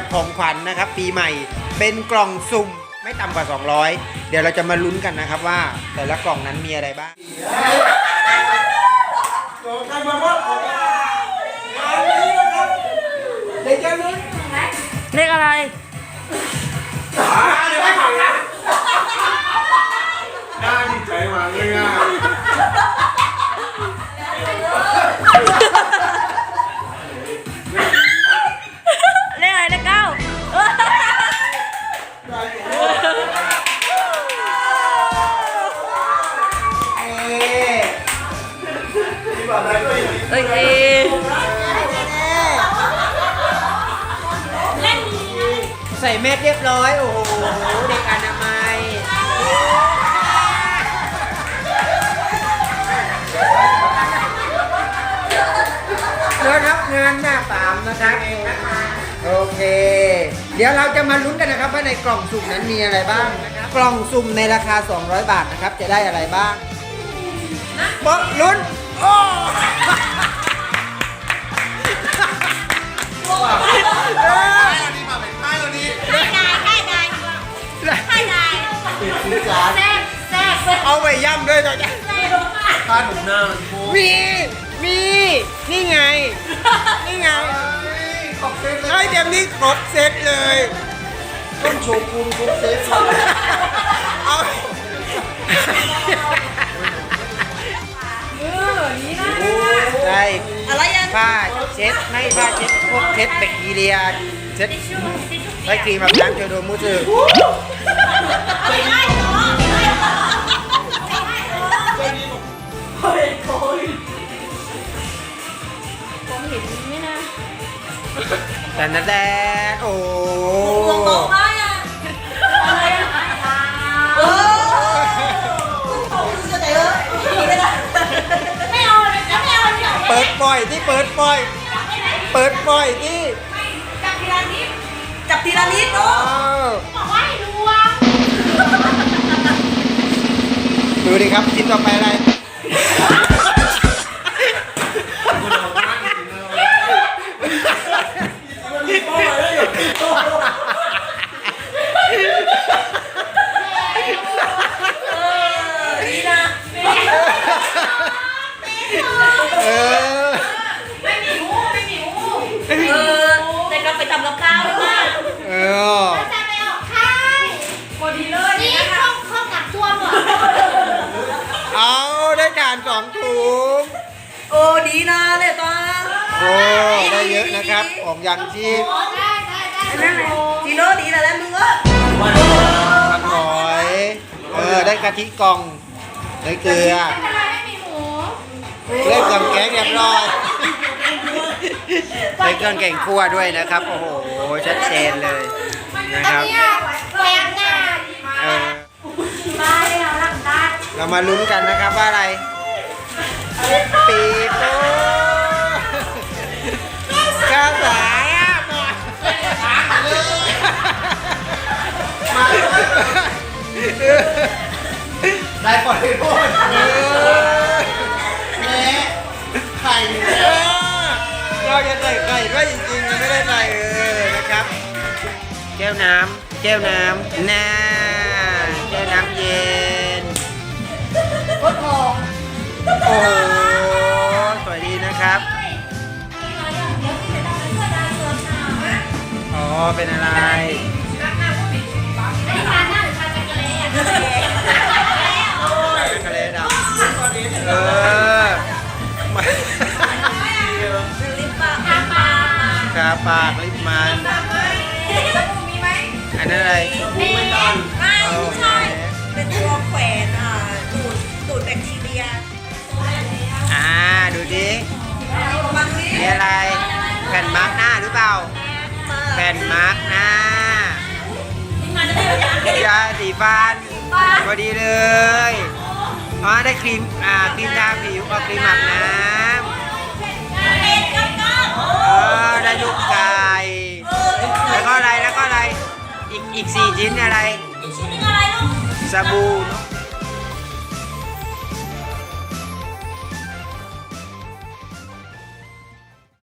แบบของขวัญนะครับ ปีใหม่เป็นกล่องสุ่มไม่ต่ำกว่า 200 เดี๋ยวเราจะมาลุ้นกันนะครับว่าแต่ละกล่องนั้นมีอะไรบ้าง โอเคใส่เม็ดเรียบร้อย โอ้โห เด็กอนามัยแล้วรับงานหน้าสามนะครับ โอเค เดี๋ยวเราจะมาลุ้นกันนะครับว่าในกล่องสุ่มนั้นมีอะไรบ้างนะครับกล่องสุ่มในราคา 200 บาทนะครับ จะได้อะไรบ้างป๊อกลุ้นโอ้วันนี้มาเป็นท้ายวัน เอาไปย่ำด้วยจ้ะค่าหนุ่มหน้ามันโค้มี มี นี่ไง นี่ไงขอบเซ็ตเลยไอ้เดี๋ยวนี้ครบเซตเลยต้องโชว์คุณครบเซ็ต ช็ดไม่ผ้าเช็ดพวกเช็ดแบคทีเรียเช็ดใช้ครีมแบบน้ำเจลโดมูสึผมเห็นไม่นะแต่นั่นแหละโอ้วงโตมากอะอะไรอะเออไม่เอาเลยนะไม่เอาเลยเปิดปล่อยที่เปิดปล่อย เปิดปล่อยที่จับทีละนิดจับทีละนิดอ้าเนาะวบอกว่าให้ดูอะดูดิครับชิ้นต่อไปอะไรดีนะเออ เออจะไปออกค่ายพอดีเลยนี่ห้องห้องกักตัวเหรอเอาได้การสองถุงโอ้ดีนะเลยตาโอ้ได้เยอะนะครับของยังชีพได้ได้ได้นั่นแหละจีโน่ดีแล้วมึงอะผักหอยเออได้กะทิกล่องได้เกลือไม่เป็นไรไม่มีหมูเล่นกับแกงเรียบร้อย ได้เครื่องแกงคั่วด้วยนะครับ โอ้โห ชัดเจนเลยนะครับเนี่ยแหวนหน้าเออมาเลยเอาหลังด้านเรามาลุ้นกันนะครับว่าอะไร ปีโป้กระสายอะมาได้ปล่อยโท เราจะใส่ไข่ด้วยจริงๆยังไม่ได้ใส่เออนะครับ แก้วน้ำแก้วน้ำน่าแก้วน้ำเย็นโคตรทองโอ้โหสวยดีนะครับ อ๋อ เป็นอะไราปากลิปมันมีไหมอันนั้นอะไรไม่ไม่ไม่โอ้ใช่ เป็นตัวแขวนอ่าดูดดูดแบคทีเรียอ่าดูดิมาดูดิมีอะไร แผ่นมาร์กหน้าหรือเปล่า แผ่นมาร์กหน้ายาสีฟันพอดีเลยอ๋อได้ครีมอ่าครีมทาผิวกับครีมอาบน้ำ แล้วก็อ